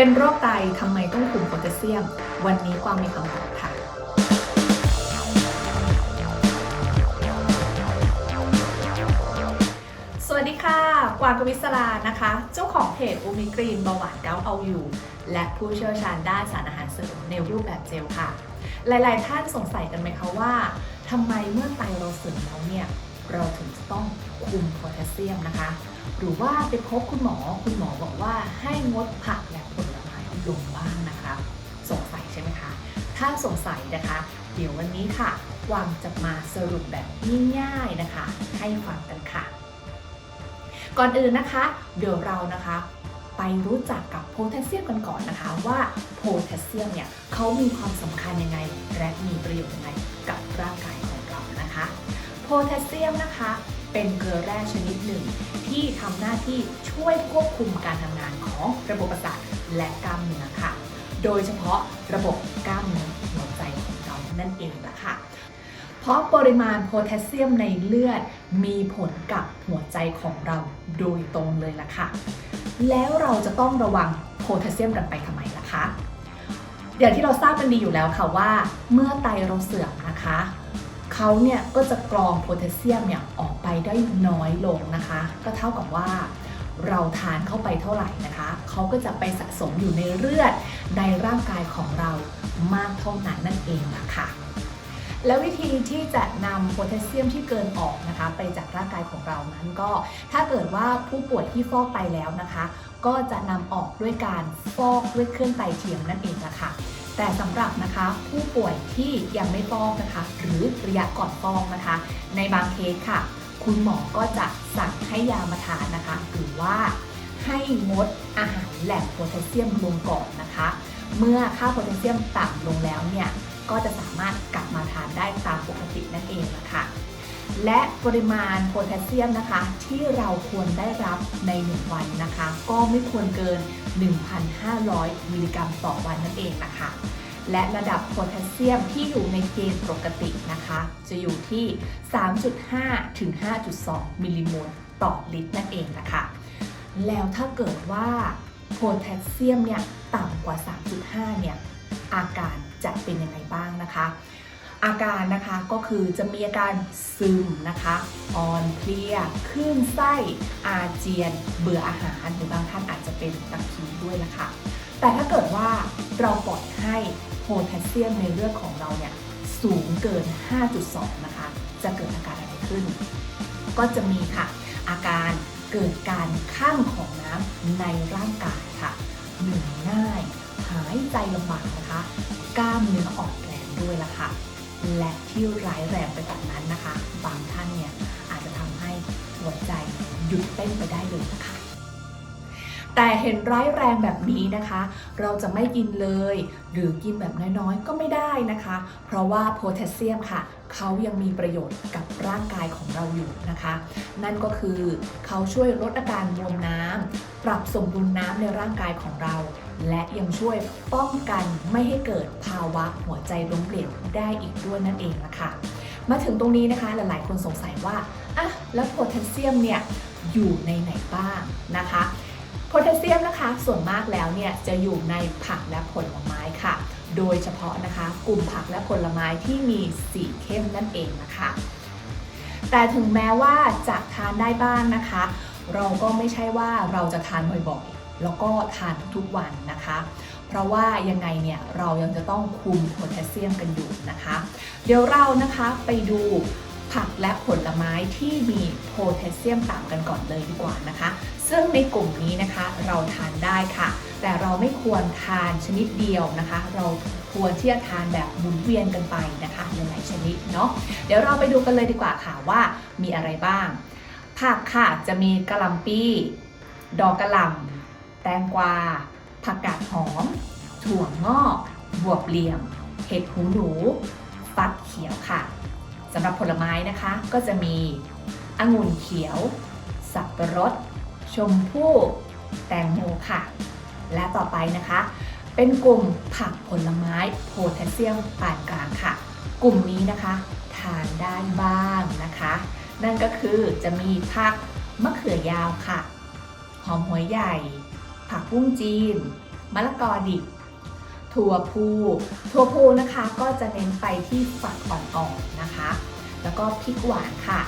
เป็นโรคไตทำไมต้องคุมโพแทสเซียม วันนี้กวางมีคำตอบค่ะ สวัสดีค่ะ กวางกวิศรานะคะ เจ้าของเพจอูมิกรีนเบาหวานเกาเอาอยู่ และผู้เชี่ยวชาญด้านสารอาหารเสริมในรูปแบบเจลค่ะ หลาย ๆ ท่านสงสัยกันไหมคะว่าทำไมเมื่อไตเราเสื่อมแล้วเนี่ย เราถึงจะต้องคุมโพแทสเซียมนะคะ หรือว่าไปพบคุณหมอคุณหมอบอกว่าให้งดผักและ ลงบ้างนะคะ สงสัยใช่ไหมคะ ถ้าสงสัยนะคะ เดี๋ยววันนี้ค่ะวางจะมาสรุปแบบง่ายๆนะคะ ให้ฟังกันค่ะ ก่อนอื่นนะคะ เดี๋ยวเรานะคะไปรู้จักกับโพแทสเซียมกันก่อนนะคะว่าโพแทสเซียมเนี่ยเขามีความสำคัญยังไง และมีประโยชน์ยังไงกับร่างกายของเรานะคะ โพแทสเซียมนะคะเป็นเกลือแร่ชนิดหนึ่ง ที่ทำหน้าที่ช่วยควบคุมการทำงานของระบบประสาท และกล้ามเนื้อค่ะ โดยเฉพาะระบบกล้ามเนื้อหัวใจของเรานั่นเองละค่ะ เพราะปริมาณโพแทสเซียมในเลือดมีผลกับหัวใจของเราโดยตรงเลยล่ะค่ะ แล้วเราจะต้องระวังโพแทสเซียมกันไปทำไมล่ะคะอย่างที่เราทราบกันดีอยู่แล้วค่ะว่า เมื่อไตเราเสื่อมนะคะเขาเนี่ยก็จะกรองโพแทสเซียมเนี่ยออกไปได้น้อยลงนะคะ ก็เท่ากับว่า เราทานเข้าไปเท่าไหร่นะคะเขาก็จะไปสะสมอยู่ในเลือดในร่างกายของเรามากเท่านั้นนั่นเองล่ะค่ะ แล้ววิธีที่จะนำโพแทสเซียมที่เกินออกนะคะ ไปจากร่างกายของเรานั้นก็ ถ้าเกิดว่าผู้ป่วยที่ฟอกไตแล้วนะคะ ก็จะนำออกด้วยการฟอกด้วยเครื่องไตเทียมนั่นเองละค่ะแต่สำหรับนะคะผู้ป่วยที่ยังไม่ฟอกนะคะ หรือระยะก่อนฟอกนะคะ ในบางเคสค่ะ คุณหมอก็จะสั่งให้ยามาทานนะคะหรือว่าให้งดอาหารแหล่งโพแทสเซียมลงก่อนนะคะ เมื่อค่าโพแทสเซียมต่ำลงแล้วเนี่ยก็จะสามารถกลับมาทานได้ตามปกตินั่นเองนะคะและปริมาณโพแทสเซียมนะคะ ที่เราควรได้รับใน 1 วันนะคะ ก็ไม่ควรเกิน 1,500 มิลลิกรัมต่อวันนั่นเองนะคะ และระดับโพแทสเซียมที่อยู่ในเกณฑ์ปกตินะคะ จะอยู่ที่ 3.5 ถึง 5.2 มิลลิโมลต่อลิตรนั่นเองนะคะ แล้วถ้าเกิดว่าโพแทสเซียมเนี่ยต่ำกว่า 3.5 เนี่ยอาการจะเป็นยังไงบ้างนะคะ อาการนะคะก็คือจะมีอาการซึมนะคะอ่อนเพลียคลื่นไส้ อาเจียน เบื่ออาหารหรือบางท่านอาจจะเป็นตะคริวด้วยนะคะ แต่ถ้าเกิดว่าเราปล่อยให้ แทสเซียมในเลือดของเราเนี่ยสูงเกิน 5.2 นะคะ จะเกิดอาการอะไรขึ้น ก็จะมีค่ะ อาการเกิดการข้างของน้ำในร่างกายค่ะ เหนื่อยง่าย หายใจลำบากนะคะ กล้ามเนื้ออ่อนแรงด้วยล่ะค่ะ และที่ร้ายแรงไปกว่านั้นนะคะ บางท่านเนี่ยอาจจะทำให้หัวใจหยุดเต้นไปได้เลยนะคะ แต่เห็นร้ายแรงแบบนี้นะคะ เราจะไม่กินเลย หรือกินแบบน้อยๆก็ไม่ได้นะคะ เพราะว่าโพแทสเซียมค่ะเขายังมีประโยชน์กับร่างกายของเราอยู่นะคะ นั่นก็คือเขาช่วยลดอาการบวมน้ำปรับสมดุลน้ำในร่างกายของเรา และยังช่วยป้องกันไม่ให้เกิดภาวะหัวใจล้มเหลวได้อีกด้วยนั่นเองละค่ะมาถึงตรงนี้นะคะหลายๆ คนสงสัยว่าอะแล้วโพแทสเซียมเนี่ยอยู่ในไหนบ้างนะคะ โพแทสเซียมนะคะ ส่วนมากแล้วเนี่ยจะอยู่ในผักและผลไม้ค่ะ โดยเฉพาะนะคะ กลุ่มผักและผลไม้ที่มีสีเข้มนั่นเองนะคะ แต่ถึงแม้ว่าจะทานได้บ้างนะคะ เราก็ไม่ใช่ว่าเราจะทานบ่อยๆ แล้วก็ทานทุกๆวันนะคะ เพราะว่ายังไงเนี่ยเรายังจะต้องคุมโพแทสเซียมกันอยู่นะคะ เดี๋ยวเรานะคะไปดูผักและผลไม้ที่มีโพแทสเซียมต่ำกันก่อนเลยดีกว่านะคะ ซึ่งในกลุ่มนี้นะคะเราทานได้ค่ะ แต่เราไม่ควรทานชนิดเดียวนะคะ เราควรที่จะทานแบบหมุนเวียนกันไปนะคะหลายๆชนิดเนาะเดี๋ยวเราไปดูกันเลยดีกว่าค่ะว่ามีอะไรบ้าง ผักค่ะจะมีกะหล่ำปีดอกกะหล่ำแตงกวา ผักกาดหอม ถั่วงอกบวบเหลี่ยม เห็ดหูหนู ฟักเขียวค่ะสำหรับผลไม้นะคะก็จะมีองุ่นเขียว สับปะรด ชมพู่แตงโมค่ะ และต่อไปนะคะ เป็นกลุ่มผักผลไม้โพแทสเซียมปานกลางค่ะ กลุ่มนี้นะคะ ทานได้บ้างนะคะ นั่นก็คือจะมีผักมะเขือยาวค่ะ หอมหัวใหญ่ ผักบุ้งจีน มะละกอดิบถั่วพูถั่วพูนะคะก็จะเน้นไปที่ฝักอ่อนๆนะคะ แล้วก็พริกหวานค่ะ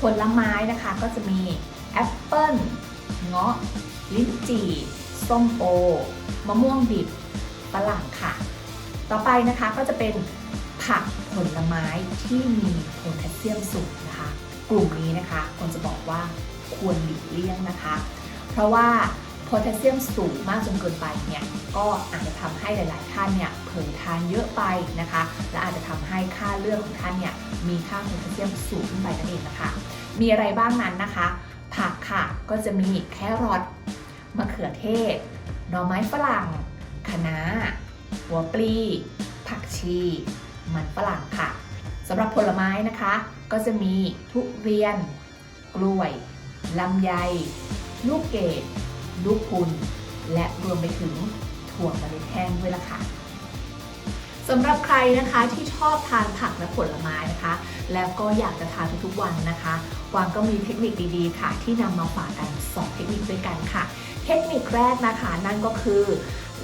ผลไม้นะคะก็จะมีแอปเปิ้ล เงาะ ลิ้นจี่ ส้มโอ มะม่วงดิบฝรั่งค่ะ ต่อไปนะคะก็จะเป็นผักผลไม้ที่มีโพแทสเซียมสูงนะคะ กลุ่มนี้นะคะควรจะบอกว่าควรหลีกเลี่ยงนะคะ เพราะว่าโพแทสเซียมสูงมากจนเกินไปเนี่ยก็อาจจะทำให้หลาย ๆ ท่านเนี่ยเผลอทานเยอะไปนะคะ และอาจจะทำให้ค่าเลือดของท่านเนี่ยมีค่าโพแทสเซียมสูงขึ้นไปนั่นเองนะคะ มีอะไรบ้างนั้นนะคะ ผักค่ะ ก็จะมีแครอทมะเขือเทศ หน่อไม้ฝรั่งคะน้า หัวปลี ผักชี มันฝรั่งค่ะสำหรับผลไม้นะคะ ก็จะมีทุเรียน กล้วย ลำไย ลูกเกด ลูกพุน และรวมไปถึงถั่วเมล็ดแห้งด้วยล่ะค่ะ สำหรับใครนะคะที่ชอบทานผักและผลไม้นะคะ แล้วก็อยากจะทานทุกๆวันนะคะกวางก็มีเทคนิคดีๆ ค่ะ ที่นำมาฝากกันสองเทคนิคด้วยกันค่ะ เทคนิคแรกนะคะนั่นก็คือ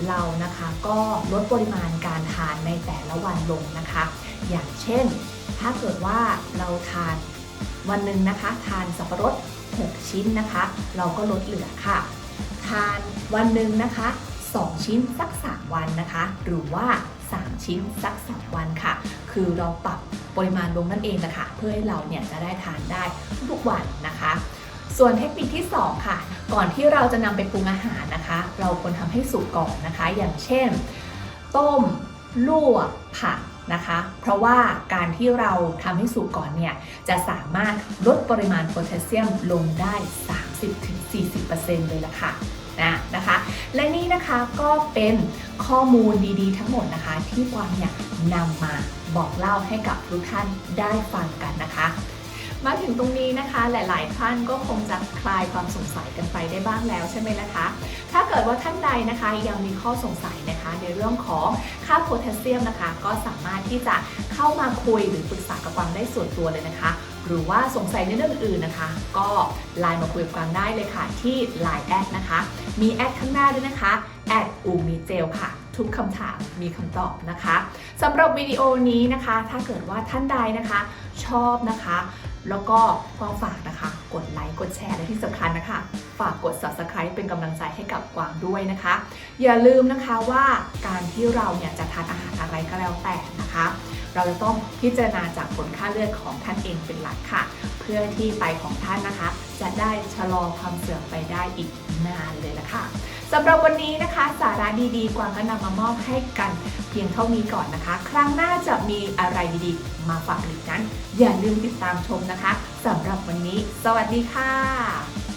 เรานะคะก็ลดปริมาณการทานในแต่ละวันลงนะคะ อย่างเช่น ถ้าเกิดว่าเราทานวันหนึ่งนะคะ ทานสับปะรด 6 ชิ้นนะคะ เราก็ลดเหลือค่ะ ทานวันหนึ่งนะคะ 2 ชิ้นสัก 3 วันนะคะ หรือว่า 3 ชิ้นสัก 2 วันค่ะ คือเราปรับปริมาณลงนั่นเองนะคะ เพื่อให้เราเนี่ยจะได้ทานได้ทุกวันนะคะ ส่วนเทคนิคที่ 2 ค่ะ ก่อนที่เราจะนำไปปรุงอาหารนะคะ เราควรทำให้สุกก่อนนะคะ อย่างเช่น ต้มลวกผัดนะคะ เพราะว่าการที่เราทำให้สุกก่อนเนี่ยจะสามารถลดปริมาณโพแทสเซียมลงได้ 30-40%เลยละค่ะนะนะคะ และนี่นะคะก็เป็นข้อมูลดีๆ ทั้งหมดนะคะ ที่กวางเนี่ยนำมาบอกเล่าให้กับทุกท่านได้ฟังกันนะคะ มาถึงตรงนี้นะคะ หลายๆ ท่านก็คงจะคลายความสงสัยกันไปได้บ้างแล้วใช่ไหมนะคะ ถ้าเกิดว่าท่านใดนะคะยังมีข้อสงสัยนะคะ ในเรื่องของค่าโพแทสเซียมนะคะ ก็สามารถที่จะเข้ามาคุยหรือปรึกษากับกวางได้ส่วนตัวเลยนะคะ หรือว่าสงสัยในเรื่องอื่นนะคะ ก็ไลน์มาคุยกับกวางได้เลยค่ะ ที่ Line แอดนะคะ มีแอดข้างหน้าด้วยนะคะแอดอูมีเจลค่ะ ทุกคำถามมีคำตอบนะคะสำหรับวิดีโอนี้นะคะ ถ้าเกิดว่าท่านใดนะคะ ชอบนะคะ แล้วก็ก็ฝากนะคะ กดไลค์กดแชร์และที่สำคัญนะคะ ฝากกด subscribe เป็นกำลังใจให้กับกวางด้วยนะคะ อย่าลืมนะคะว่าการที่เราเนี่ยจะทานอาหารอะไรก็แล้วแต่นะคะ เราจะต้องพิจารณาจากผลค่าเลือดของท่านเองเป็นหลักค่ะ เพื่อที่ไปของท่านนะคะ จะได้ชะลอความเสื่อมไปได้อีกนานเลยละค่ะสำหรับวันนี้นะคะ สาระดีๆ กวางก็นำมามอบให้กัน เพียงเท่านี้ก่อนนะคะ ครั้งหน้าจะมีอะไรดีๆ มาฝากอีกนั้น อย่าลืมติดตามชมนะคะสำหรับวันนี้ สวัสดีค่ะ